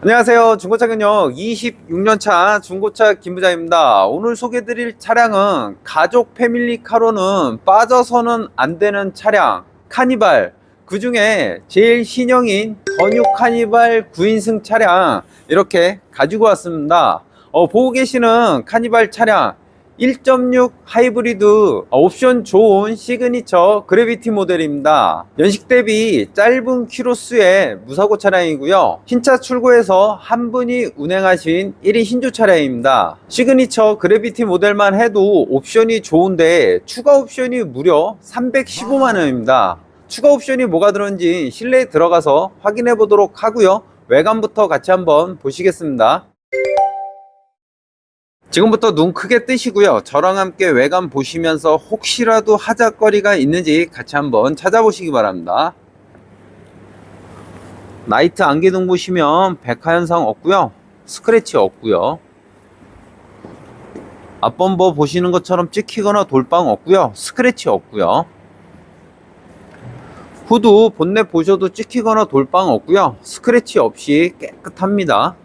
안녕하세요. 중고차 경력 26년차 중고차 김부장입니다. 오늘 소개드릴 차량은 가족 패밀리카로는 빠져서는 안 되는 차량 카니발 그 중에 제일 신형인 더뉴 카니발 9인승 차량 이렇게 가지고 왔습니다. 어, 보고 계시는 카니발 차량 1.6 하이브리드 옵션 좋은 시그니처 그래비티 모델입니다. 연식 대비 짧은 키로수의 무사고 차량이고요. 흰차 출고해서 한 분이 운행하신 1인 신조 차량입니다. 시그니처 그래비티 모델만 해도 옵션이 좋은데 추가 옵션이 무려 315만 원입니다. 추가 옵션이 뭐가 들었는지 실내에 들어가서 확인해 보도록 하고요. 외관부터 같이 한번 보시겠습니다. 지금부터 눈 크게 뜨시고요. 저랑 함께 외관 보시면서 혹시라도 하자거리가 있는지 같이 한번 찾아보시기 바랍니다. 나이트 안개등 보시면 백화 현상 없고요. 스크래치 없고요. 앞범버 보시는 것처럼 찍히거나 돌빵 없고요. 스크래치 없고요. 후드 본넷 보셔도 찍히거나 돌빵 없고요. 스크래치 없이 깨끗합니다.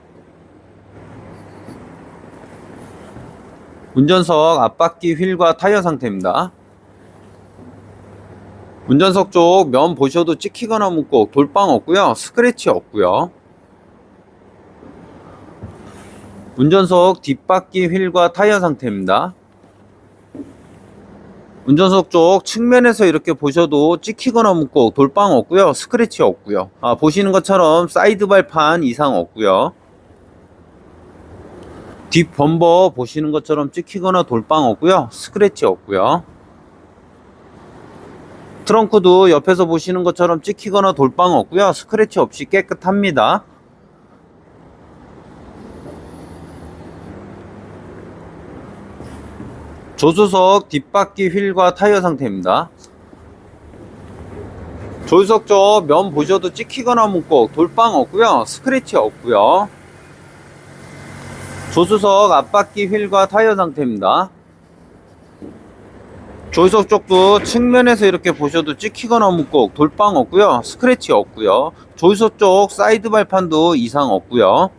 운전석 앞바퀴 휠과 타이어 상태입니다. 운전석 쪽 면 보셔도 찍히거나 묻고 돌빵 없고요. 스크래치 없고요. 운전석 뒷바퀴 휠과 타이어 상태입니다. 운전석 쪽 측면에서 이렇게 보셔도 찍히거나 묻고 돌빵 없고요. 스크래치 없고요. 아, 보시는 것처럼 사이드 발판 이상 없고요. 뒷 범버 보시는 것처럼 찍히거나 돌빵 없고요. 스크래치 없고요. 트렁크도 옆에서 보시는 것처럼 찍히거나 돌빵 없고요. 스크래치 없이 깨끗합니다. 조수석 뒷바퀴 휠과 타이어 상태입니다. 조수석 쪽 면 보셔도 찍히거나 묻고 돌빵 없고요. 스크래치 없고요. 조수석 앞바퀴 휠과 타이어 상태입니다. 조수석 쪽도 측면에서 이렇게 보셔도 찍히거나 묻고 돌빵 없고요. 스크래치 없고요. 조수석 쪽 사이드 발판도 이상 없고요.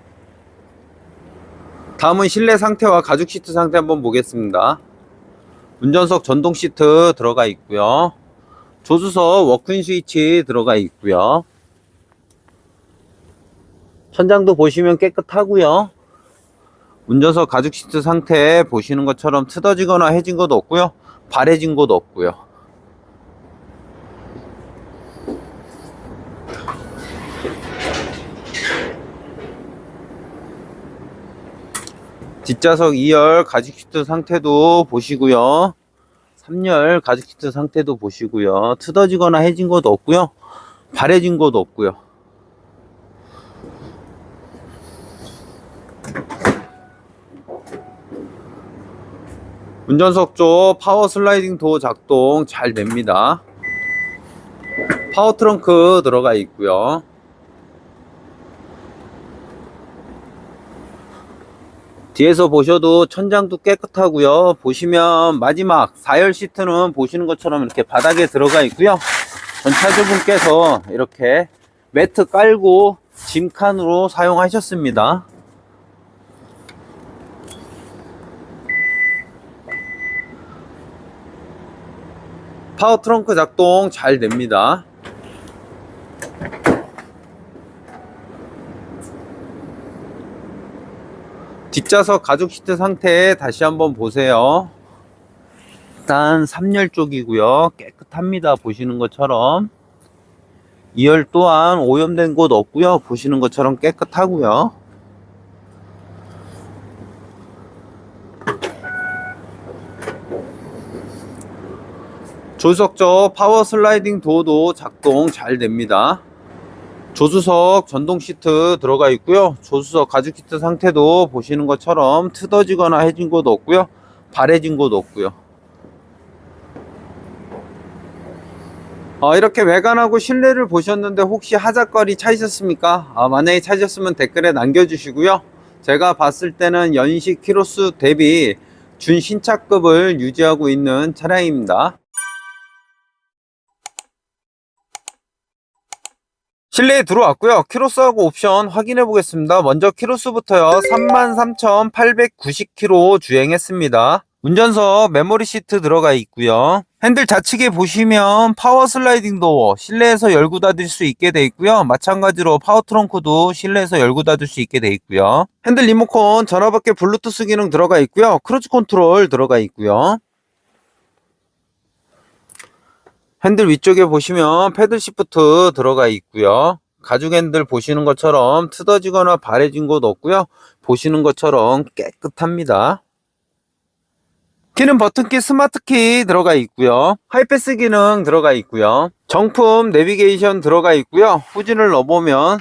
다음은 실내 상태와 가죽 시트 상태 한번 보겠습니다. 운전석 전동 시트 들어가 있고요. 조수석 워크인 스위치 들어가 있고요. 천장도 보시면 깨끗하고요. 운전석 가죽 시트 상태 보시는 것처럼 틀어지거나 해진 것도 없고요. 바래진 것도 없고요. 뒷좌석 2열 가죽 시트 상태도 보시고요. 3열 가죽 시트 상태도 보시고요. 틀어지거나 해진 것도 없고요. 바래진 것도 없고요. 운전석 쪽 파워 슬라이딩 도어 작동 잘 됩니다. 파워 트렁크 들어가 있고요. 뒤에서 보셔도 천장도 깨끗하고요. 보시면 마지막 4열 시트는 보시는 것처럼 이렇게 바닥에 들어가 있고요. 전차주분께서 이렇게 매트 깔고 짐칸으로 사용하셨습니다. 파워 트렁크 작동 잘 됩니다. 뒷좌석 가죽 시트 상태 다시 한번 보세요. 일단 3열 쪽이고요. 깨끗합니다. 보시는 것처럼. 2열 또한 오염된 곳 없고요. 보시는 것처럼 깨끗하고요. 조수석 쪽 파워 슬라이딩 도어도 작동 잘 됩니다. 조수석 전동 시트 들어가 있고요. 조수석 가죽 시트 상태도 보시는 것처럼 틀어지거나 해진 곳 없고요. 바래진 곳 없고요. 어, 이렇게 외관하고 실내를 보셨는데 혹시 하자거리 찾으셨습니까? 아, 만약에 찾으셨으면 댓글에 남겨주시고요. 제가 봤을 때는 연식 키로수 대비 준신차급을 유지하고 있는 차량입니다. 실내에 들어왔고요. 키로수하고 옵션 확인해 보겠습니다. 먼저 키로수부터요. 33,890km 주행했습니다. 운전석 메모리 시트 들어가 있고요. 핸들 좌측에 보시면 파워 슬라이딩 도어 실내에서 열고 닫을 수 있게 돼 있고요. 마찬가지로 파워 트렁크도 실내에서 열고 닫을 수 있게 돼 있고요. 핸들 리모컨 전화 밖에 블루투스 기능 들어가 있고요. 크루즈 컨트롤 들어가 있고요. 핸들 위쪽에 보시면 패들 시프트 들어가 있고요. 가죽 핸들 보시는 것처럼 트어지거나 바래진 곳 없고요. 보시는 것처럼 깨끗합니다. 키는 버튼키 스마트키 들어가 있고요. 하이패스 기능 들어가 있고요. 정품 내비게이션 들어가 있고요. 후진을 넣어보면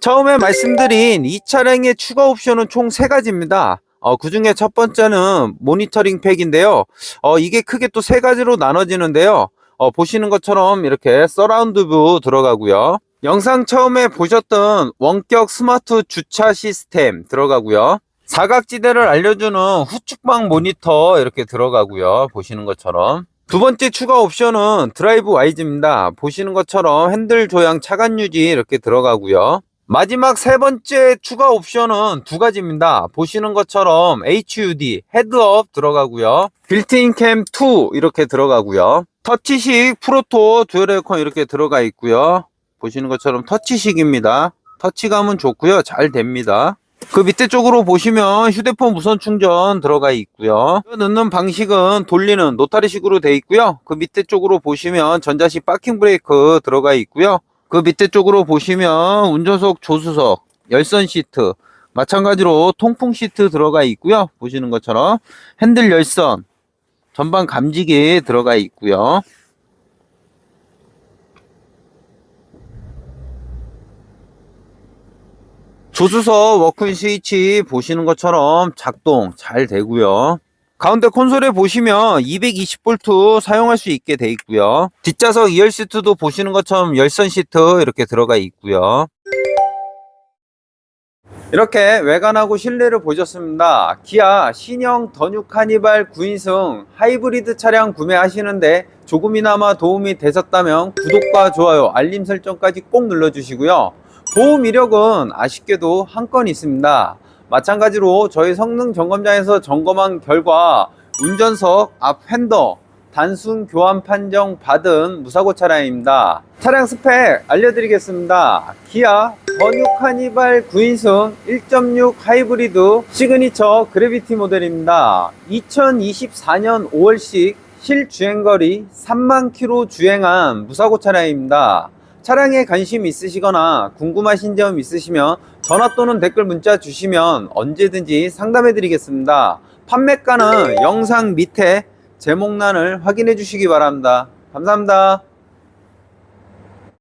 처음에 말씀드린 이 차량의 추가 옵션은 총 3가지입니다. 어, 그 중에 첫 번째는 모니터링 팩인데요. 어, 이게 크게 또 세 가지로 나눠지는데요. 어, 보시는 것처럼 이렇게 서라운드 뷰 들어가고요. 영상 처음에 보셨던 원격 스마트 주차 시스템 들어가고요. 사각지대를 알려주는 후측방 모니터 이렇게 들어가고요. 보시는 것처럼. 두 번째 추가 옵션은 드라이브 와이즈입니다. 보시는 것처럼 핸들 조향 차간 유지 이렇게 들어가고요. 마지막 세 번째 추가 옵션은 두 가지입니다. 보시는 것처럼 HUD 헤드업 들어가고요. 빌트인 캠 2 이렇게 들어가고요. 터치식 프로토 듀얼 에어컨 이렇게 들어가 있고요. 보시는 것처럼 터치식입니다. 터치감은 좋고요. 잘 됩니다. 그 밑에 쪽으로 보시면 휴대폰 무선 충전 들어가 있고요. 넣는 방식은 돌리는 노타리식으로 되어 있고요. 그 밑에 쪽으로 보시면 전자식 파킹 브레이크 들어가 있고요. 그 밑에 쪽으로 보시면 운전석 조수석 열선 시트 마찬가지로 통풍 시트 들어가 있고요. 보시는 것처럼 핸들 열선 전방 감지기 들어가 있고요. 조수석 워크인 스위치 보시는 것처럼 작동 잘 되고요. 가운데 콘솔에 보시면 220V 사용할 수 있게 돼 있고요. 뒷좌석 2열 시트도 보시는 것처럼 열선 시트 이렇게 들어가 있고요. 이렇게 외관하고 실내를 보셨습니다. 기아 신형 더뉴 카니발 9인승 하이브리드 차량 구매하시는데 조금이나마 도움이 되셨다면 구독과 좋아요, 알림 설정까지 꼭 눌러주시고요. 보험 이력은 아쉽게도 한 건 있습니다. 마찬가지로 저희 성능 점검장에서 점검한 결과 운전석 앞 핸더 단순 교환 판정 받은 무사고 차량입니다. 차량 스펙 알려드리겠습니다. 기아 버뉴 카니발 9인승 1.6 하이브리드 시그니처 그래비티 모델입니다. 2024년 5월식 실주행거리 3만 킬로 주행한 무사고 차량입니다. 차량에 관심 있으시거나 궁금하신 점 있으시면 전화 또는 댓글 문자 주시면 언제든지 상담해 드리겠습니다. 판매가는 영상 밑에 제목란을 확인해 주시기 바랍니다. 감사합니다.